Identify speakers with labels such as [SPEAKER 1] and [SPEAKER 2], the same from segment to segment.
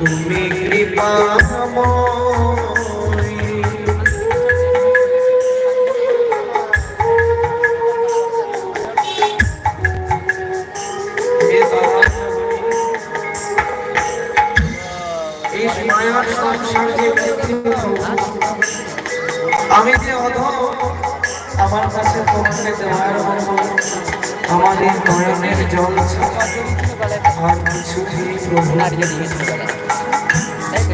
[SPEAKER 1] তুমি পৃথিবী আমি যে অধ আমার কাছে তোমাকে দেওয়ার আমাদের নয়নের জল আর কিছুই প্রভু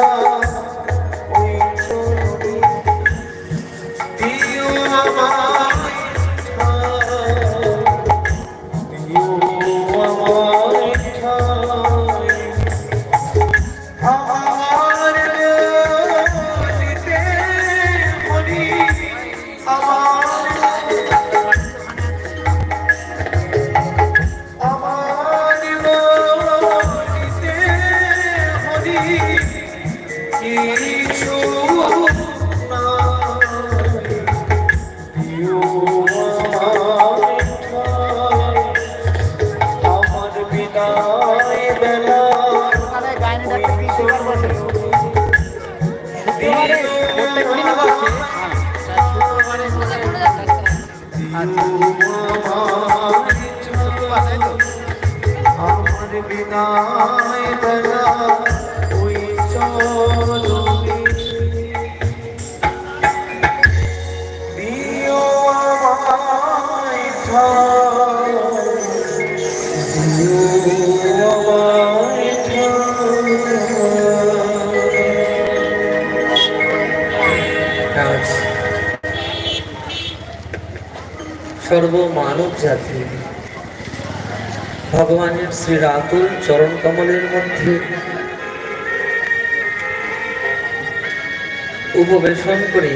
[SPEAKER 1] はい。আমার বিদায়
[SPEAKER 2] সর্ব মানব জাতি ভগবানের শ্রী রাতুল চরণ কমলের মধ্যে উপবেশন করে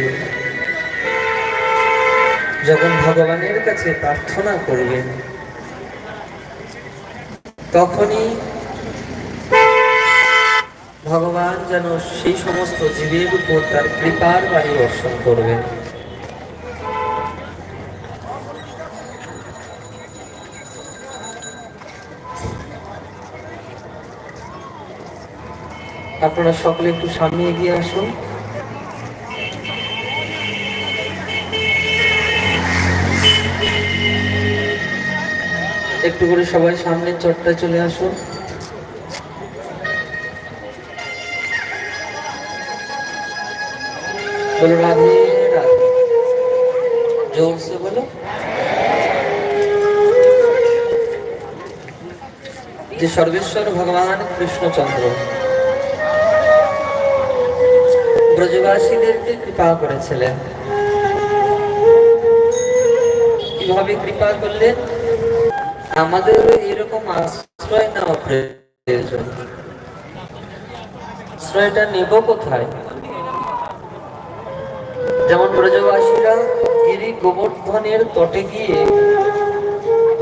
[SPEAKER 2] যখন ভগবানের কাছে প্রার্থনা করবেন, তখনই ভগবান যেন সেই সমস্ত জীবের উপর তার কৃপার বাড়ি বর্ষণ করবেন। আপনারা সকলে একটু সামনে এগিয়ে আসুন। একটু করে সবাই সামনের চটটা চলে আসুন। জোরসে বলো যে সর্বেশ্বর ভগবান কৃষ্ণচন্দ্র। ব্রজবাসীদেরকে কৃপা করেছিলেন। কীভাবে কৃপা করলেন? আমাদের এরকম আশ্রয় নেওয়া প্রয়োজন। আশ্রয়টা নেব কোথায়? যেমন ব্রজবাসীরা গিরি গোবর্ধনের তটে গিয়ে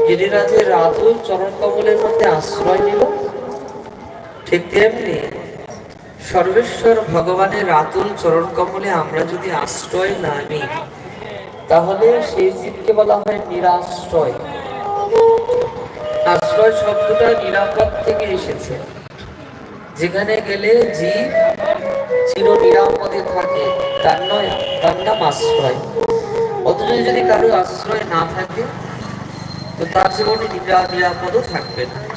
[SPEAKER 2] গিরিরাজের রাতুল চরণ কমলের মধ্যে আশ্রয় নিল, ঠিক তেমনি সর্বেশ্বর ভগবানের রাতুল চরণ কমলে আমরা যদি আশ্রয় না নিই, তাহলে সেই জীবকে বলা হয় নিরাশ্রয়। আশ্রয় শব্দটা নিরাপদ থেকে এসেছে। যেখানে গেলে জীব চির নিরাপদে থাকে, তার নয়, তার নাম আশ্রয়। অথচ যদি কারও আশ্রয় না থাকে, তো তার জীবনে নিরা- নিরাপদও থাকবে না।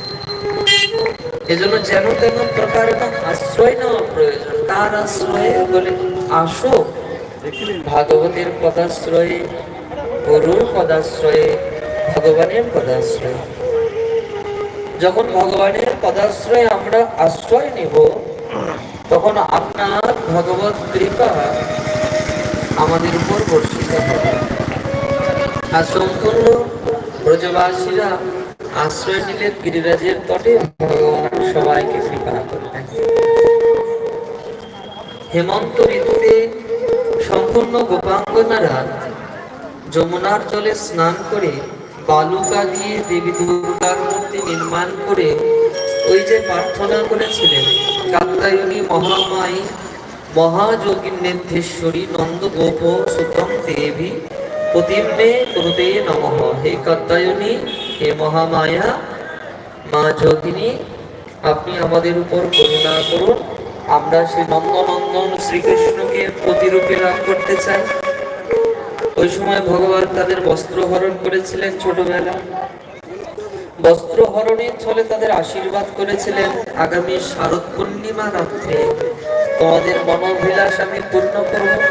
[SPEAKER 2] এজন্য যেন প্রকার আশ্রয় নেওয়া প্রয়োজন। তার আশ্রয়ে বলে, আসো। ভাগবতের পদাশ্রয়ে পদাশ্রয়ে, ভগবানের পদাশ্রয়ে। যখন ভগবানের পদাশ্রয়ে আমরা আশ্রয় নেব, তখন আপনার ভগবত কৃপা আমাদের উপর বর্ষিত হবে। আর সম্পূর্ণ ব্রজবাসীরা আশ্রয় নিলেন গিরিরাজের তটে সবাইকে কৃপা করলেন হেমন্ত ঋতুতে সম্পূর্ণ গোপাঙ্গনারা যমুনার জলে স্নান করে বালুকা দিয়ে দেবী দুর্গার মূর্তি নির্মাণ করে ওই যে প্রার্থনা করেছিলেন কাত্তায়নী মহামায়ী মহাযোগিনেশ্বরী নন্দ গোপ সুতম দেবী, প্রতিম্নে কুরুতে নমঃ। হে কাত্তায়নী হে মহামায়া, মা যোগিনী, আপনি আমাদের উপর করুণা করুন। আমরা সেই নন্দনন্দন শ্রীকৃষ্ণকে প্রতিরূপে লাভ করতে চাই। ওই সময় ভগবান তাদের বস্ত্র হরণ করেছিলেন ছোটবেলা বস্ত্র হরণের ছলে তাদের আশীর্বাদ করেছিলেন আগামী শারদ পূর্ণিমা রাত্রে। তোমাদের মনোবিলাস আমি পূর্ণ করব।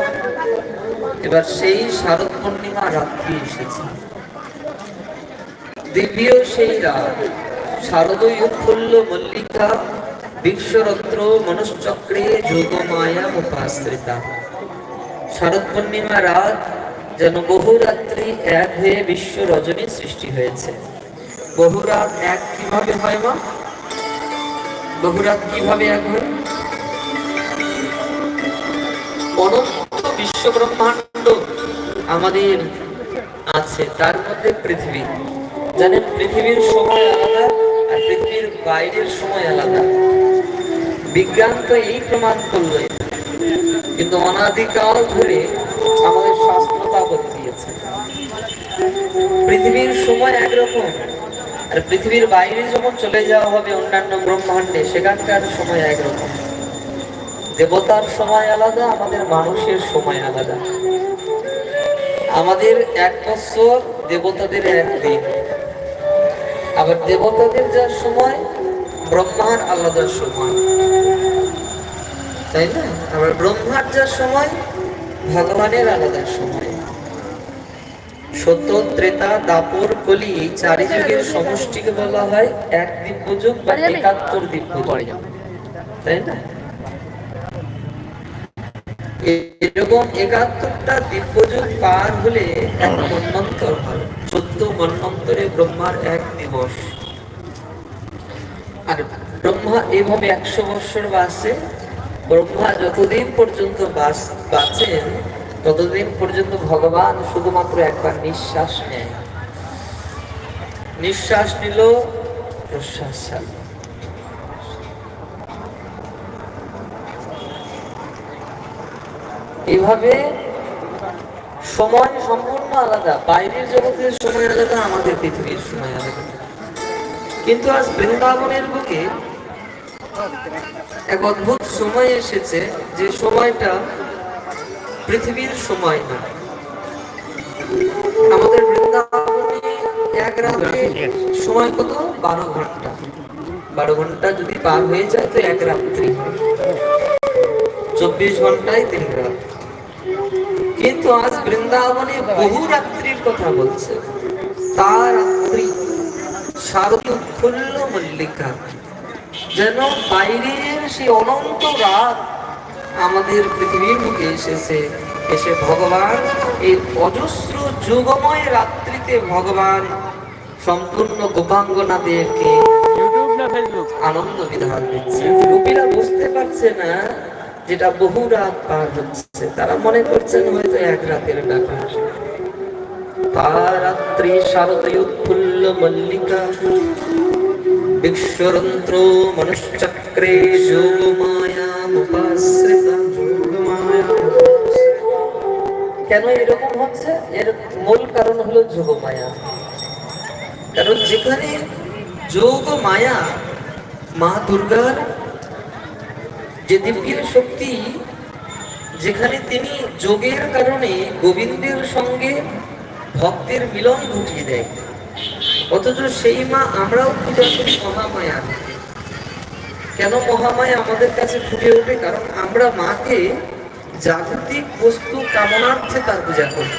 [SPEAKER 2] এবার সেই শারদ পূর্ণিমা রাত্রি এসেছে। দিব্য সেই রাত শারদই উৎফুল্ল মল্লিকা বিশ্বরত্র মনুষ্চক্রে যোগমায়া উপাশ্রিতা শারদ পূর্ণিমা রাত যেন বহু রাত্রি এক হয়ে বিশ্ব রজনী সৃষ্টি হয়েছে। বহু রাত এক কীভাবে হয় মা? বহু রাত কীভাবে এক হয়? অনন্ত বিশ্ব ব্রহ্মাণ্ড আমাদের আছে, তার মধ্যে পৃথিবী। জানেন পৃথিবীর সময় আলাদা আর পৃথিবীর বাইরের সময় আলাদা। বিজ্ঞান তো এই প্রমাণ করল কিন্তু অনাদিকাল ধরে আমাদের শাস্ত্র তা দিয়েছে। পৃথিবীর সময় একরকম আর পৃথিবীর বাইরে যখন চলে যাওয়া হবে অন্যান্য ব্রহ্মাণ্ডে, সেখানকার সময় একরকম। দেবতার সময় আলাদা, আমাদের মানুষের সময় আলাদা। আমাদের এক বছর দেবতাদের একদিন আবার দেবতাদের যা সময় ব্রহ্মার আলাদা সময়। তাই না? আবার ব্রহ্মার যা সময় ভগবানের আলাদা সময়। সত্য ত্রেতা দাপর কলি এই চারি যুগের সমষ্টিকে বলা হয় এক দিব্যযুগ বা একাত্তর দিব্যযুগ তাই না? এরকম একাত্তরটা দিব্যযুগ পার হলে এক মন্বন্তর হয়। চোদ্দ মন্বন্তরে ব্রহ্মার এক দিবস আর ব্রহ্মা এইভাবে একশো বৎসর বাসে, ব্রহ্মা যতদিন পর্যন্ত বাঁচেন, ততদিন পর্যন্ত ভগবান শুধুমাত্র একবার নিঃশ্বাস নেয়। নিঃশ্বাস নিল, প্রশ্বাস এইভাবে সময় সম্পূর্ণ আলাদা। বাইরের জগতের সময় আলাদা, আমাদের পৃথিবীর সময় আলাদা। কিন্তু আজ বৃন্দাবনের বুকে এক অদ্ভুত সময় এসেছে, যে সময়টা পৃথিবীর সময় না। আমাদের বৃন্দাবনে এক রাতে সময় কত? বারো ঘণ্টা। বারো ঘণ্টা যদি পার হয়ে যায়, তো এক রাত্রি। চব্বিশ ঘন্টায় তিন রাত। কিন্তু আজ বৃন্দাবনে বহু রাত্রির কথা বলছে তার রাত্রি শারদ উৎফুল্ল মল্লিকা। যেন বাইরের সেই অনন্ত রাত আমাদের পৃথিবীর বুকে এসেছে এসে ভগবান এই অজস্র যুগময় রাত্রিতে ভগবান সম্পূর্ণ গোপাঙ্গনাদেরকে আনন্দ বিধান দিচ্ছে। বুঝতে পারছে না যেটা বহু রাত পার হচ্ছে, তারা মনে করছেন হয়তো এক রাতের ব্যাপার। পারাত্রি শারদয় উৎফুল্ল মল্লিকা বিশ্বরন্ত্র মনুষ্চক্রে যোগমায়া মুপাশ্রিতা। কেন এরকম হচ্ছে? এর মূল কারণ হলো যোগমায়া। কারণ যেখানে যোগ মায়া মা দুর্গার যে দিব্যের শক্তি, যেখানে তিনি যোগের কারণে গোবিন্দের সঙ্গে ভক্তের মিলন ঘটিয়ে দেয়। অথচ সেই মা আমরাও পূজা করি মহামায়া কেন মহামায়া আমাদের কাছে ফুটে ওঠে? কারণ আমরা মাকে জাগতিক বস্তু কামনার্থে তার পূজা করি।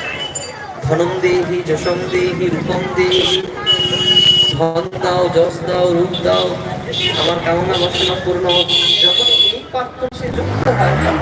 [SPEAKER 2] ধনম দেহি, যশম দেহি, রূপম দেহি। ধন দাও, যশ দাও, রূপ দাও। আমার কামনা বাসনা পূর্ণ হোক। এই প্রার্থনা সে যুক্ত হয় তখন